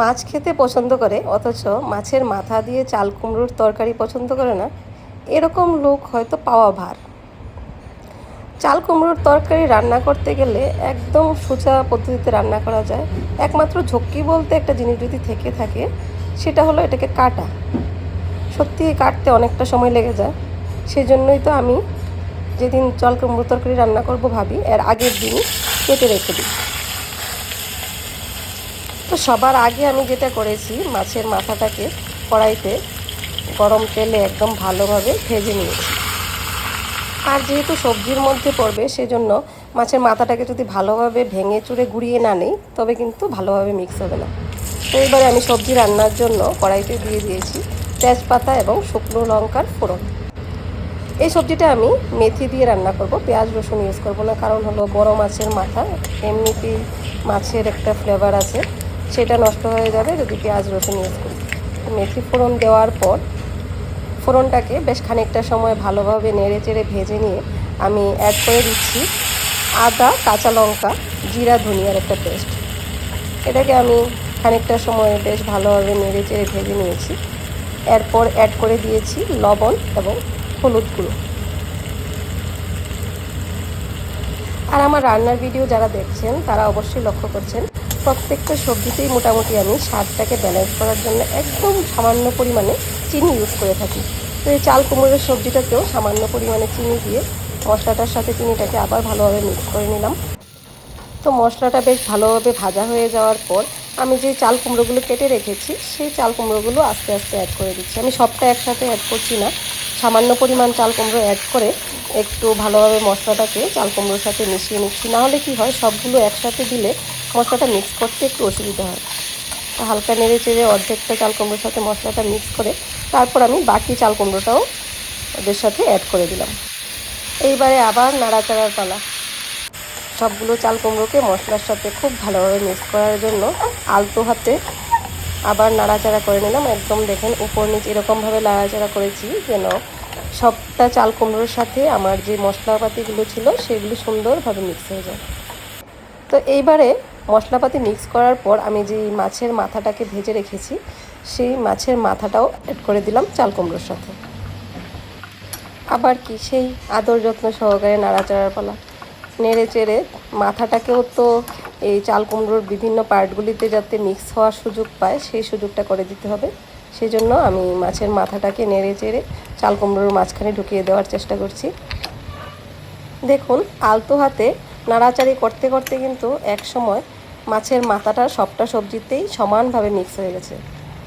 মাছ খেতে পছন্দ করে, অথচ মাছের মাথা দিয়ে চাল কুমড়োর তরকারি পছন্দ করে না, এরকম লোক হয়তো পাওয়া ভার। চাল কুমড়োর তরকারি রান্না করতে গেলে একদম সোজা পদ্ধতিতে রান্না করা যায়। একমাত্র ঝক্কি বলতে একটা জিনিস যদি থেকে থাকে, সেটা হলো এটাকে কাটা। সত্যি কাটতে অনেকটা সময় লেগে যায়। সেই জন্যই তো আমি যেদিন চাল কুমড়ো তরকারি রান্না করব ভাবি, এর আগের দিন কেটে রেখে দিই। তো সবার আগে আমি যেটা করেছি, মাছের মাথাটাকে কড়াইতে গরম তেলে একদম ভালোভাবে ভেজে নিয়েছি। আর যেহেতু সবজির মধ্যে পড়বে, সেজন্য মাছের মাথাটাকে যদি ভালোভাবে ভেঙে চুড়ে গুঁড়িয়ে না নিই, তবে কিন্তু ভালোভাবে মিক্স হবে না। তো এবারে আমি সবজি রান্নার জন্য কড়াইতে দিয়ে দিয়েছি তেজপাতা এবং শুকনো লঙ্কার ফোড়ন। এই সবজিটা আমি মেথি দিয়ে রান্না করব, পেঁয়াজ, রসুন ইউজ করব না, কারণ হলো বড় মাছের মাথা, এমনিতেই মাছের একটা ফ্লেভার আছে। সেটা নষ্ট হয়ে যাবে যদি পেঁয়াজ রসুন ইউজ করি। মেথি ফোড়ন দেওয়ার পর ফোড়নটাকে বেশ খানিকটা সময় ভালোভাবে নেড়ে চেড়ে ভেজে নিয়ে আমি অ্যাড করে দিচ্ছি আদা, কাঁচা লঙ্কা, জিরা, ধনিয়ার একটা পেস্ট এটাকে আমি খানিকটা সময় বেশ ভালোভাবে নেড়ে চেড়ে ভেজে নিয়েছি। এরপর অ্যাড করে দিয়েছি লবণ এবং হলুদ গুঁড়ো। আর আমার রান্নার ভিডিও যারা দেখছেন, তারা অবশ্যই লক্ষ্য করছেন প্রত্যেকটা সবজিতেই মোটামুটি আমি স্বাদটাকে ব্যালেন্স করার জন্য একদম সামান্য পরিমাণে চিনি ইউজ করে থাকি। তো এই চাল কুমড়োর সবজিটাকেও সামান্য পরিমাণে চিনি দিয়ে মশলাটার সাথে চিনিটাকে আবার ভালোভাবে মিক্স করে নিলাম। তো মশলাটা বেশ ভালোভাবে ভাজা হয়ে যাওয়ার পর আমি যে চাল কুমড়োগুলো কেটে রেখেছি, সেই চাল কুমড়োগুলো আস্তে আস্তে অ্যাড করে দিচ্ছি। আমি সবটা একসাথে অ্যাড করছি না, সামান্য পরিমাণ চাল কুমড়ো অ্যাড করে একটু ভালোভাবে মশলাটাকে চাল কুমড়োর সাথে মিশিয়ে নিচ্ছি। নাহলে কি হয়, সবগুলো একসাথে দিলে মশলাটা মিক্স করতে একটু অসুবিধা হয়। হালকা নেড়ে চেড়ে অর্ধেকটা চাল কুমড়োর সাথে মশলাটা মিক্স করে তারপর আমি বাকি চাল কুমড়োটাও ওদের সাথে অ্যাড করে দিলাম। এইবারে আবার নাড়াচাড়ার পালা। সবগুলো চাল কুমড়োকে মশলার সাথে খুব ভালোভাবে মিক্স করার জন্য আলতো হাতে আবার নাড়াচাড়া করে নিলাম। একদম দেখেন উপর নিচ এরকমভাবে নাড়াচাড়া করেছি যেন সবটা চাল কুমড়োর সাথে আমার যে মশলাপাতিগুলো ছিল সেগুলো সুন্দরভাবে মিক্স হয়ে যায়। তো এইবারে মশলাপাতি মিক্স করার পর আমি যে মাছের মাথাটাকে ভেজে রেখেছি, সেই মাছের মাথাটাও অ্যাড করে দিলাম চাল কুমড়োর সাথে। আবার কি, সেই আদর যত্ন সহকারে নাড়াচাড়ার পালা। নেড়ে চেড়ে মাথাটাকেও তো এই চাল কুমড়োর বিভিন্ন পার্টগুলিতে যাতে মিক্স হওয়ার সুযোগ পায়, সেই সুযোগটা করে দিতে হবে। সেই জন্য আমি মাছের মাথাটাকে নেড়ে চেড়ে চাল কুমড়োর মাঝখানে ঢুকিয়ে দেওয়ার চেষ্টা করছি। দেখুন, আলতো হাতে নাড়াচাড়ি করতে করতে কিন্তু এক সময় মাছের মাথাটা সবটা সবজিতেই সমানভাবে মিক্স হয়ে গেছে।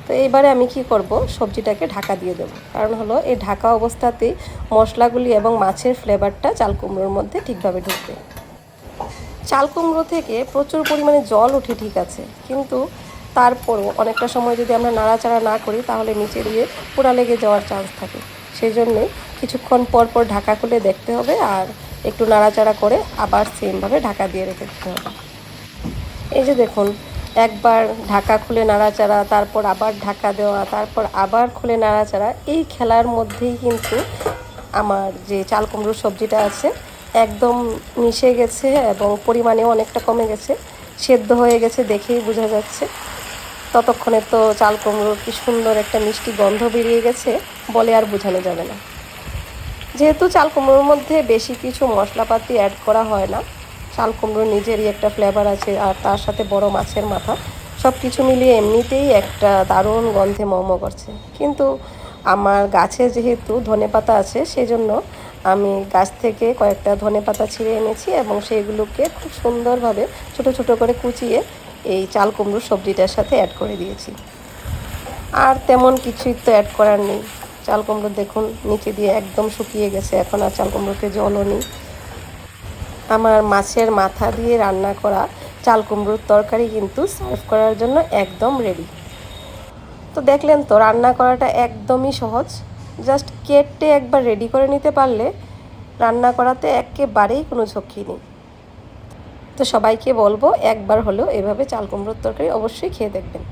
তো এইবারে আমি কি করব? সবজিটাকে ঢাকা দিয়ে দেবো। কারণ হলো, এই ঢাকা অবস্থাতেই মশলাগুলি এবং মাছের ফ্লেভারটা চাল কুমড়োর মধ্যে ঠিকভাবে ঢুকবে। চাল কুমড়ো থেকে প্রচুর পরিমাণে জল ওঠে ঠিক আছে। কিন্তু তারপরও অনেকটা সময় যদি আমরা নাড়াচাড়া না করি, তাহলে নিচে দিয়ে পোড়া লেগে যাওয়ার চান্স থাকে। সেই জন্যে কিছুক্ষণ পর পর ঢাকা খুলে দেখতে হবে আর একটু নাড়াচাড়া করে আবার সেমভাবে ঢাকা দিয়ে রেখে দিতে হবে। এই যে দেখুন, একবার ঢাকা খুলে নাড়াচাড়া, তারপর আবার ঢাকা দেওয়া, তারপর আবার খুলে নাড়াচাড়া, এই খেলার মধ্যেই কিন্তু আমার যে চাল কুমড়োর সবজিটা আছে, একদম মিশে গেছে এবং পরিমাণেও অনেকটা কমে গেছে, সেদ্ধ হয়ে গেছে দেখেই বোঝা যাচ্ছে। ততক্ষণে তো চাল কুমড়োর কি সুন্দর একটা মিষ্টি গন্ধ বেরিয়ে গেছে, বলে আর বোঝানো যাবে না। যেহেতু চাল কুমড়োর মধ্যে বেশি কিছু মশলাপাতি অ্যাড করা হয় না চাল কুমড়োর নিজেরই একটা ফ্লেভার আছে, আর তার সাথে বড় মাছের মাথা। সব কিছু মিলিয়ে এমনিতেই একটা দারুণ গন্ধে মোমো করছে। কিন্তু আমার গাছে যেহেতু ধনে পাতা আছে, সেজন্য আমি গাছ থেকে কয়েকটা ধনে পাতা ছিঁড়ে এনেছি এবং সেইগুলোকে খুব সুন্দরভাবে ছোট ছোট করে কুচিয়ে এই চাল কুমড়োর সবজিটার সাথে অ্যাড করে দিয়েছি। আর তেমন কিছুই তো অ্যাড করার নেই। চাল কুমড়ো দেখুন, নিচে দিয়ে একদম শুকিয়ে গেছে। এখন আর চাল কুমড়োতে জলও নেই। আমার মাছের মাথা দিয়ে রান্না করা চাল কুমড়োর তরকারি কিন্তু সার্ভ করার জন্য একদম রেডি তো দেখলেন তো, রান্না করাটা একদমই সহজ। জাস্ট কেটে একবার রেডি করে নিতে পারলে রান্না করাতে একেবারেই কোনো ঝক্কি নেই। তো সবাইকে বলব, একবার হলেও এভাবে চাল কুমড়োর তরকারি অবশ্যই খেয়ে দেখবেন।